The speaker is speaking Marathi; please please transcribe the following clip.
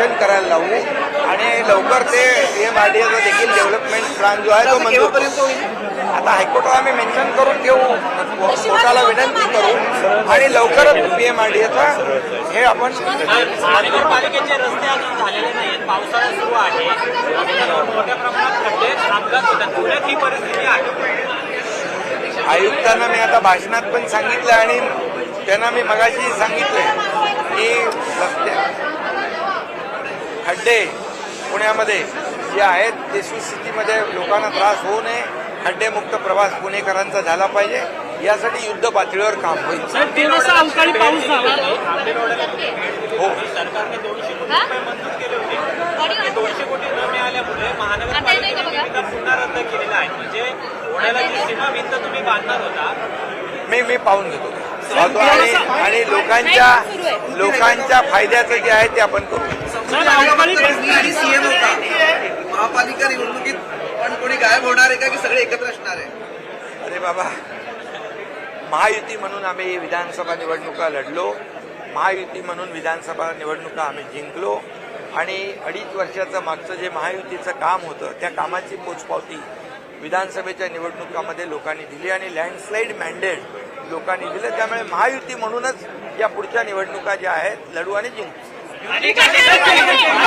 सँक्शन करायला लावू. आणि लवकर ते एम आर डी देखील डेव्हलपमेंट प्लॅन जो आहे तो मंजूर. आता हायकोर्टाला आम्ही मेन्शन करून घेऊ. कोर्टाला विनंती करू. आणि लवकरच पी एम आर डी हे आपण महानगरपालिकेचे रस्ते अजून झालेले नाहीत पावसाळा सुरू आहे. मोठ्या प्रमाणात खड्डे अपघात होतात पुण्यात ही परिस्थिती आहे आयुक्तांना मी आता भाषणात पण सांगितलं आणि त्यांना मी मगाशी सांगितलंय की रस्ते खड्डे पुण्यामध्ये जे आहेत ते सुस्थितीमध्ये लोकांना त्रास होऊ नये खड्डेमुक्त प्रवास पुणेकरांचा झाला पाहिजे. यासाठी युद्ध पातळीवर काम होईल. हो. म्हणजे ओढ्याला जी सीमा भिंत तुम्ही बांधणार होता मी मी पाहून घेतो. आणि आणि लोकांच्या लोकांच्या फायद्याचं जे आहे ते आपण करू. सीएम होता महापालिका निवडणुकीत पण कोणी गायब होणार आहे का की सगळे एकत्र असणार आहे? अरे बाबा महायुती म्हणून आम्ही विधानसभा निवडणुका लढलो. महायुती म्हणून विधानसभा निवडणुका आम्ही जिंकलो. आणि अडीच वर्षाचं मागचं जे महायुतीचं काम होतं त्या कामाची पोचपावती विधानसभेच्या निवडणुकामध्ये लोकांनी दिली आणि लँडस्लाईड मॅन्डेट लोकांनी दिलं. त्यामुळे महायुती म्हणूनच या पुढच्या निवडणुका ज्या आहेत लढू आणि जिंकू. Adik-adik, kan adik-adik, adik-adik.